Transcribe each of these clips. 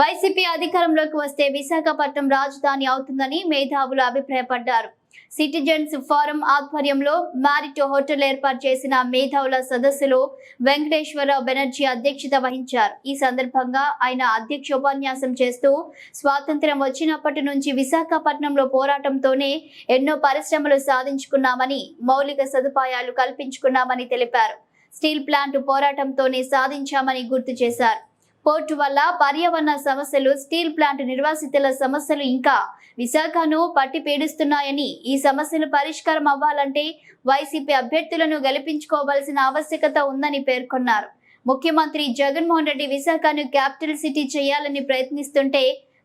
YCP అధికారంలోకి వస్తే విశాఖపట్నం రాజధాని అవుతుందని మేధావులు అభిప్రాయపడ్డారు. సిటిజన్స్ ఫోరం ఆధ్వర్యంలో మ్యారిట్ హోటల్ ఏర్పాటు చేసిన మేధావుల సదస్సులో వెంకటేశ్వరరావు బెనర్జీ అధ్యక్షత వహించారు. ఈ సందర్భంగా ఆయన అధ్యక్ష ఉపన్యాసం చేస్తూ స్వాతంత్ర్యం వచ్చినప్పటి నుంచి విశాఖపట్నంలో పోరాటంతోనే ఎన్నో పరిశ్రమలు సాధించుకున్నామని మౌలిక సదుపాయాలు కల్పించుకున్నామని తెలిపారు. స్టీల్ ప్లాంట్ పోరాటంతోనే సాధించామని గుర్తు చేశారు. పోర్టు వల్ల పర్యావరణ సమస్యలు స్టీల్ ప్లాంట్ నిర్వాసితుల సమస్యలు ఇంకా విశాఖను పట్టి పీడిస్తున్నాయని ఈ సమస్యలు పరిష్కారం అవ్వాలంటే వైసీపీ అభ్యర్థులను గెలిపించుకోవాల్సిన ఆవశ్యకత ఉందని పేర్కొన్నారు. ముఖ్యమంత్రి జగన్మోహన్ రెడ్డి విశాఖను క్యాపిటల్ సిటీ చేయాలని ప్రయత్నిస్తుంటే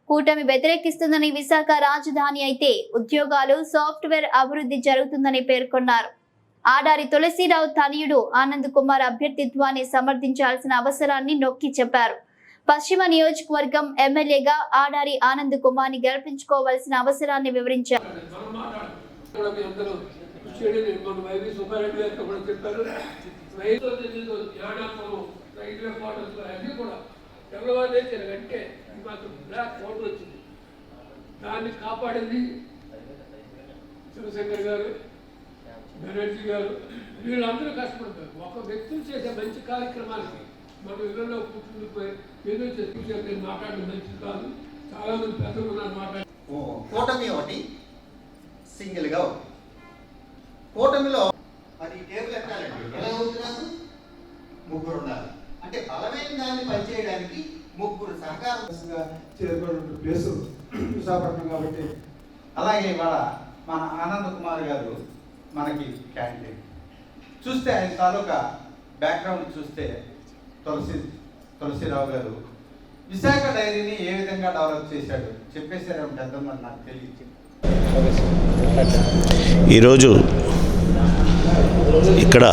కూటమి వ్యతిరేకిస్తుందని విశాఖ రాజధాని అయితే ఉద్యోగాలు సాఫ్ట్వేర్ అభివృద్ధి జరుగుతుందని పేర్కొన్నారు. ఆడారి తులసిరావు తనయుడు ఆనంద్ కుమార్ అభ్యర్థిత్వాన్ని సమర్థించాల్సిన అవసరాన్ని నొక్కి చెప్పారు. పశ్చిమ నియోజకవర్గం ఎమ్మెల్యేగా ఆడారి ఆనంద్ కుమార్ని గెలిపించుకోవాల్సిన అవసరాన్ని వివరించారు. దాన్ని కాపాడింది శివశంకర్ గారు బెనర్జీ గారు వీళ్ళందరూ కష్టపడతారు. ఒక వ్యక్తులు చేసే మంచి కార్యక్రమానికి మనం ఇళ్ళలో కూర్చుండిపోయి ఏదో చేసి మాట్లాడడం మంచిది కాదు. చాలా మంది పెద్దలు ఉన్నారు మాట్లాడి ఓ, కూటమి ఒకటి సింగిల్గా ఒకటి. కూటమిలో మరి టేబుల్ ఎక్కాలండి. ఎలా ముగ్గురు ఉండాలి. అంటే బలమైన దాన్ని పనిచేయడానికి ముగ్గురు సహకారం గా చేరుకున్న ప్లేసు విశాఖపట్నం కాబట్టి అలాగే ఇవాళ మన ఆనంద్ కుమార్ గారు మనకి క్యాండిడేట్ చూస్తే ఆయన తాలూకా బ్యాక్గ్రౌండ్ చూస్తే తులసి తులసిరావు గారు విశాఖ డైరీని ఏ విధంగా డెవలప్ చేశాడు? చెప్పేశారు పెద్దమ్మని నాకు తెలియదు. ఈరోజు ఇక్కడ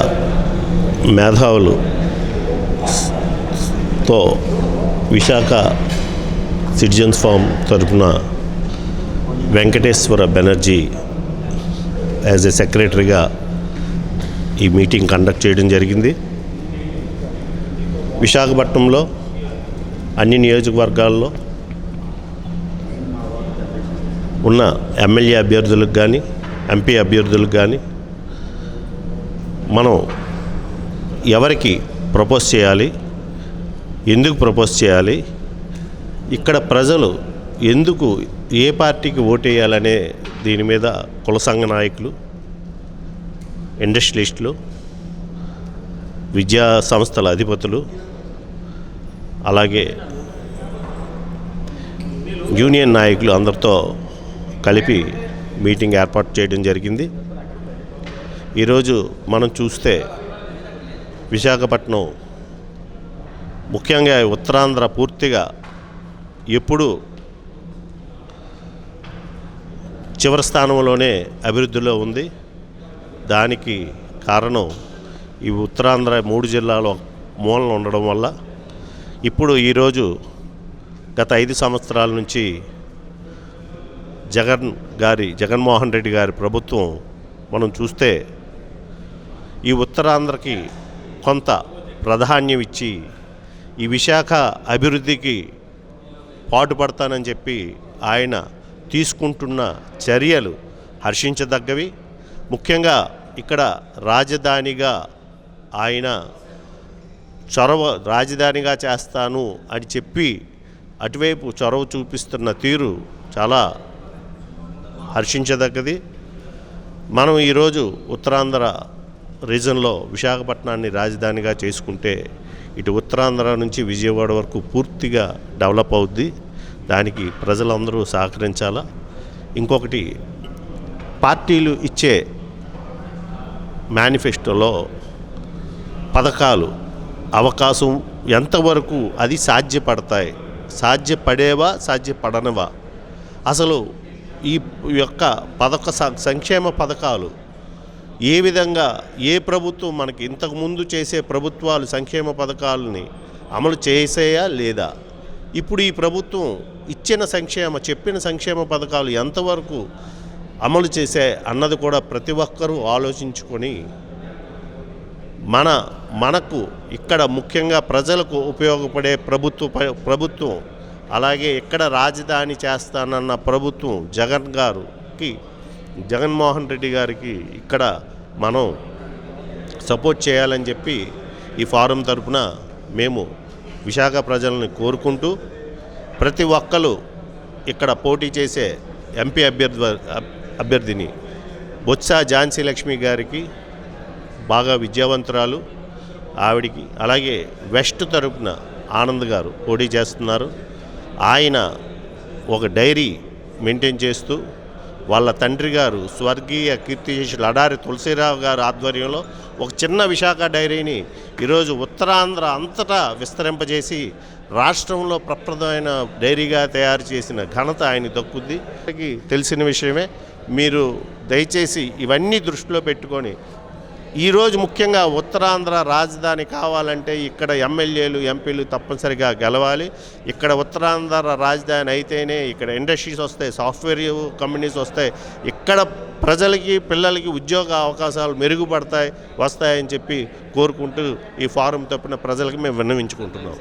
మేధావులు తో విశాఖ సిటిజన్స్ ఫామ్ తరఫున వెంకటేశ్వర బెనర్జీ యాజ్ ఎ సెక్రటరీగా ఈ మీటింగ్ కండక్ట్ చేయడం జరిగింది. విశాఖపట్నంలో అన్ని నియోజకవర్గాల్లో ఉన్న ఎమ్మెల్యే అభ్యర్థులకు కానీ ఎంపీ అభ్యర్థులకు కానీ మనం ఎవరికి ప్రపోజ్ చేయాలి ఎందుకు ప్రపోజ్ చేయాలి ఇక్కడ ప్రజలు ఎందుకు ఏ పార్టీకి ఓటేయాలనే దీని మీద కుల సంఘ నాయకులు ఇండస్ట్రియలిస్టులు విద్యా సంస్థల అధిపతులు అలాగే యూనియన్ నాయకులు అందరితో కలిపి మీటింగ్ ఏర్పాటు చేయడం జరిగింది. ఈరోజు మనం చూస్తే విశాఖపట్నం ముఖ్యంగా ఉత్తరాంధ్ర పూర్తిగా ఎప్పుడు చివరి స్థానంలోనే అభివృద్ధిలో ఉంది. దానికి కారణం ఈ ఉత్తరాంధ్ర మూడు జిల్లాలో మూలన ఉండడం వల్ల ఇప్పుడు ఈరోజు గత ఐదు సంవత్సరాల నుంచి జగన్ గారి జగన్మోహన్ రెడ్డి గారి ప్రభుత్వం మనం చూస్తే ఈ ఉత్తరాంధ్రకి కొంత ప్రాధాన్యం ఇచ్చి ఈ విశాఖ అభివృద్ధికి పాటుపడతానని చెప్పి ఆయన తీసుకుంటున్న చర్యలు హర్షించదగ్గవి. ముఖ్యంగా ఇక్కడ రాజధానిగా ఆయన చొరవ రాజధానిగా చేస్తాను అని చెప్పి అటువైపు చొరవ చూపిస్తున్న తీరు చాలా హర్షించదగ్గది. మనం ఈరోజు ఉత్తరాంధ్ర రీజన్లో విశాఖపట్నాన్ని రాజధానిగా చేసుకుంటే ఇటు ఉత్తరాంధ్ర నుంచి విజయవాడ వరకు పూర్తిగా డెవలప్ అవుద్ది. దానికి ప్రజలందరూ సహకరించాలా? ఇంకొకటి పార్టీలు ఇచ్చే మేనిఫెస్టోలో పథకాలు అవకాశం ఎంతవరకు అది సాధ్యపడతాయి? సాధ్యపడేవా సాధ్యపడనివా? అసలు ఈ యొక్క పథక సంక్షేమ పథకాలు ఏ విధంగా ఏ ప్రభుత్వం మనకి ఇంతకుముందు చేసే ప్రభుత్వాలు సంక్షేమ పథకాలని అమలు చేసేయా లేదా? ఇప్పుడు ఈ ప్రభుత్వం ఇచ్చిన సంక్షేమ చెప్పిన సంక్షేమ పథకాలు ఎంతవరకు అమలు చేసే అన్నది కూడా ప్రతి ఒక్కరూ ఆలోచించుకొని మన మనకు ఇక్కడ ముఖ్యంగా ప్రజలకు ఉపయోగపడే ప్రభుత్వ ప్రభుత్వం అలాగే ఇక్కడ రాజధాని చేస్తానన్న ప్రభుత్వం జగన్ గారికి జగన్మోహన్ రెడ్డి గారికి ఇక్కడ మనం సపోర్ట్ చేయాలని చెప్పి ఈ ఫారం తరపున మేము విశాఖ ప్రజలను కోరుకుంటూ ప్రతి ఒక్కరు ఇక్కడ పోటీ చేసే ఎంపీ అభ్యర్థి అభ్యర్థిని బొత్స ఝాన్సీ లక్ష్మి గారికి బాగా విద్యావంతురాలు. ఆవిడికి అలాగే వెస్ట్ తరపున ఆనంద్ గారు పోటీ చేస్తున్నారు. ఆయన ఒక డైరీ మెయింటైన్ చేస్తూ వాళ్ళ తండ్రి గారు స్వర్గీయ కీర్తిశేషులు అడారి తులసిరావు గారు ఆధ్వర్యంలో ఒక చిన్న విశాఖ డైరీని ఈరోజు ఉత్తరాంధ్ర అంతటా విస్తరింపజేసి రాష్ట్రంలో ప్రప్రదమైన డైరీగా తయారు చేసిన ఘనత ఆయన దక్కుద్ది. తెలిసిన విషయమే మీరు దయచేసి ఇవన్నీ దృష్టిలో పెట్టుకొని ఈరోజు ముఖ్యంగా ఉత్తరాంధ్ర రాజధాని కావాలంటే ఇక్కడ ఎమ్మెల్యేలు ఎంపీలు తప్పనిసరిగా గెలవాలి. ఇక్కడ ఉత్తరాంధ్ర రాజధాని అయితేనే ఇక్కడ ఇండస్ట్రీస్ వస్తాయి సాఫ్ట్వేర్ కంపెనీస్ వస్తాయి. ఇక్కడ ప్రజలకి పిల్లలకి ఉద్యోగ అవకాశాలు మెరుగుపడతాయి వస్తాయని చెప్పి కోరుకుంటూ ఈ ఫారం తప్పిన ప్రజలకి మేము విన్నవించుకుంటున్నాం.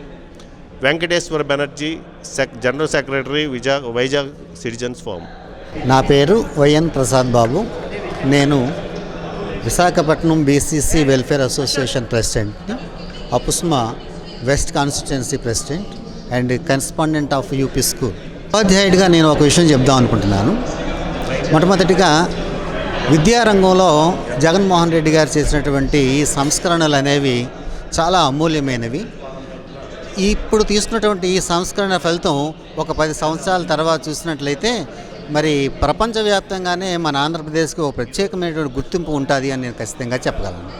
Venkateswara Banerjee check general secretary విజా వైజాగ్ సిటిజన్స్ ఫామ్ నా పేరు వైఎన్ ప్రసాద్ బాబు. నేను Visakhapatnam BCC welfare association president Apusma west constituency president and correspondent of UP school ఉపాధ్యాయుడిగా నేను ఒక విషయం చెప్దాం అనుకుంటున్నాను. మొట్టమొదటిగా విద్యారంగంలో జగన్మోహన్ రెడ్డి గారు చేసినటువంటి ఈ సంస్కరణలు అనేవి చాలా అమూల్యమైనవి. ఇప్పుడు తీసుకున్నటువంటి ఈ సంస్కరణ ఫలితం ఒక పది సంవత్సరాల తర్వాత చూసినట్లయితే మరి ప్రపంచవ్యాప్తంగానే మన ఆంధ్రప్రదేశ్కి ఒక ప్రత్యేకమైనటువంటి గుర్తింపు ఉంటుంది అని నేను ఖచ్చితంగా చెప్పగలను.